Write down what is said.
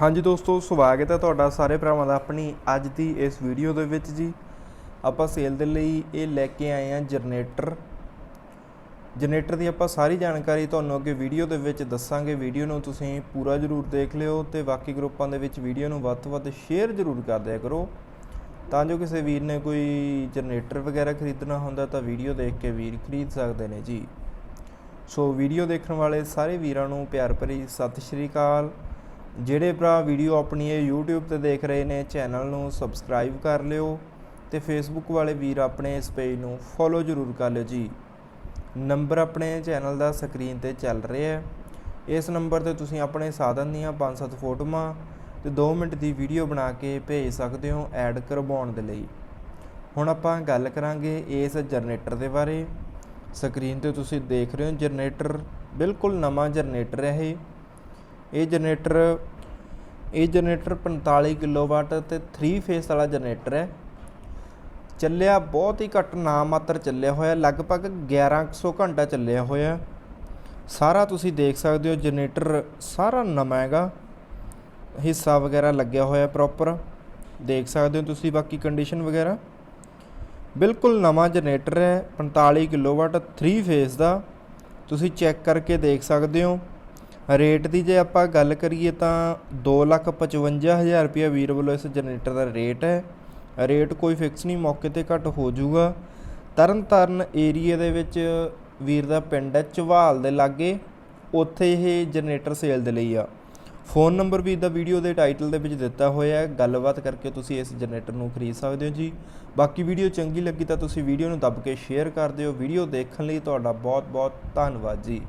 ਹਾਂਜੀ ਦੋਸਤੋ, ਸਵਾਗਤ ਹੈ ਤੁਹਾਡਾ ਸਾਰੇ ਭਰਾਵਾਂ ਦਾ ਆਪਣੀ ਅੱਜ ਦੀ ਇਸ ਵੀਡੀਓ ਦੇ ਵਿੱਚ ਜੀ। ਆਪਾਂ ਸੇਲ ਦੇ ਲਈ ਇਹ ਲੈ ਕੇ ਆਏ ਹਾਂ ਜਨਰੇਟਰ ਜਨਰੇਟਰ ਦੀ ਆਪਾਂ ਸਾਰੀ ਜਾਣਕਾਰੀ ਤੁਹਾਨੂੰ ਅੱਗੇ ਵੀਡੀਓ ਦੇ ਵਿੱਚ ਦੱਸਾਂਗੇ। ਵੀਡੀਓ ਨੂੰ ਤੁਸੀਂ ਪੂਰਾ ਜ਼ਰੂਰ ਦੇਖ ਲਿਓ ਤੇ ਬਾਕੀ ਗਰੁੱਪਾਂ ਦੇ ਵਿੱਚ ਵੀਡੀਓ ਨੂੰ ਵੱਧ ਤੋਂ ਵੱਧ ਸ਼ੇਅਰ ਜ਼ਰੂਰ ਕਰ ਦਿਆ ਕਰੋ। ਤਾਂ ਜੋ ਕਿਸੇ ਵੀਰ ਨੇ ਕੋਈ ਜਨਰੇਟਰ ਵਗੈਰਾ ਖਰੀਦਣਾ ਹੁੰਦਾ ਤਾਂ ਵੀਡੀਓ ਦੇਖ ਕੇ ਵੀਰ ਖਰੀਦ ਸਕਦੇ ਨੇ ਜੀ। ਸੋ ਵੀਡੀਓ ਦੇਖਣ ਵਾਲੇ ਸਾਰੇ ਵੀਰਾਂ ਨੂੰ ਪਿਆਰ ਭਰੀ ਸਤਿ ਸ਼੍ਰੀ ਅਕਾਲ। ਜਿਹੜੇ ਭਰਾ ਵੀਡੀਓ ਆਪਣੀ ਇਹ YouTube ਤੇ ਦੇਖ ਰਹੇ ਨੇ, ਚੈਨਲ ਨੂੰ ਸਬਸਕ੍ਰਾਈਬ ਕਰ ਲਿਓ ਤੇ Facebook ਵਾਲੇ ਵੀਰ ਆਪਣੇ ਇਸ ਪੇਜ ਨੂੰ ਫੋਲੋ ਜ਼ਰੂਰ ਕਰ ਲਿਓ ਜੀ। ਨੰਬਰ ਆਪਣੇ ਚੈਨਲ ਦਾ ਸਕਰੀਨ ਤੇ ਚੱਲ ਰਿਹਾ ਹੈ। ਇਸ ਨੰਬਰ ਤੇ ਤੁਸੀਂ ਆਪਣੇ ਸਾਧਨ ਦੀਆਂ 5-7 ਫੋਟੋਆਂ ਤੇ 2 ਮਿੰਟ ਦੀ ਵੀਡੀਓ ਬਣਾ ਕੇ ਭੇਜ ਸਕਦੇ ਹੋ ਐਡ ਕਰਵਾਉਣ ਦੇ ਲਈ। ਹੁਣ ਆਪਾਂ ਗੱਲ ਕਰਾਂਗੇ ਇਸ ਜਨਰੇਟਰ ਦੇ ਬਾਰੇ। ਸਕਰੀਨ ਤੇ ਤੁਸੀਂ ਦੇਖ ਰਹੇ ਹੋ ਜਨਰੇਟਰ ਬਿਲਕੁਲ ਨਵਾਂ ਜਨਰੇਟਰ ਹੈ ਇਹ। ਇਹ ਜਨਰੇਟਰ ਇਹ ਜਨਰੇਟਰ 45 ਕਿਲੋਵਾਟ ਤੇ 3 ਫੇਸ ਵਾਲਾ ਜਨਰੇਟਰ ਹੈ। ਚੱਲਿਆ ਬਹੁਤ ਹੀ ਘੱਟ ਨਾਮਾਤਰ ਚੱਲਿਆ ਹੋਇਆ, ਲਗਭਗ 1100 ਘੰਟਾ ਚੱਲਿਆ ਹੋਇਆ। ਸਾਰਾ ਤੁਸੀਂ ਦੇਖ ਸਕਦੇ ਹੋ ਜਨਰੇਟਰ ਸਾਰਾ ਨਵਾਂ ਹੈਗਾ। ਹਿੱਸਾ ਵਗੈਰਾ ਲੱਗਿਆ ਹੋਇਆ ਪ੍ਰੋਪਰ ਦੇਖ ਸਕਦੇ ਹੋ ਤੁਸੀਂ ਬਾਕੀ ਕੰਡੀਸ਼ਨ ਵਗੈਰਾ। ਬਿਲਕੁਲ ਨਵਾਂ ਜਨਰੇਟਰ ਹੈ 45 ਕਿਲੋਵਾਟ 3 ਫੇਸ ਦਾ। ਤੁਸੀਂ ਚੈੱਕ ਕਰਕੇ ਦੇਖ ਸਕਦੇ ਹੋ। ਰੇਟ ਦੀ ਜੇ ਆਪਾਂ ਗੱਲ ਕਰੀਏ ਤਾਂ 255000 ਰੁਪਏ ਵੀਰ ਵੱਲੋਂ ਇਸ ਜਨਰੇਟਰ ਦਾ ਰੇਟ ਹੈ। ਰੇਟ ਕੋਈ ਫਿਕਸ ਨਹੀਂ, ਮੌਕੇ ਤੇ ਘੱਟ ਹੋ ਜਾਊਗਾ। ਤਰਨ ਤਾਰਨ ਏਰੀਆ ਦੇ ਵਿੱਚ ਵੀਰ ਦਾ ਪਿੰਡ ਹੈ ਝਵਾਲ ਦੇ ਲਾਗੇ। ਉੱਥੇ ਇਹ ਜਨਰੇਟਰ ਸੇਲ ਦੇ ਲਈ ਆ। ਫੋਨ ਨੰਬਰ ਵੀ ਦਾ ਵੀਡੀਓ ਦੇ ਟਾਈਟਲ ਦੇ ਵਿੱਚ ਦਿੱਤਾ ਹੋਇਆ ਹੈ। ਗੱਲਬਾਤ ਕਰਕੇ ਤੁਸੀਂ ਇਸ ਜਨਰੇਟਰ ਨੂੰ ਖਰੀਦ ਸਕਦੇ ਹੋ ਜੀ। ਬਾਕੀ ਵੀਡੀਓ ਚੰਗੀ ਲੱਗੀ ਤਾਂ ਤੁਸੀਂ ਵੀਡੀਓ ਨੂੰ ਦੱਬ ਕੇ ਸ਼ੇਅਰ ਕਰ ਦਿਓ। ਵੀਡੀਓ ਦੇਖਣ ਲਈ ਤੁਹਾਡਾ ਬਹੁਤ ਬਹੁਤ ਧੰਨਵਾਦ ਜੀ।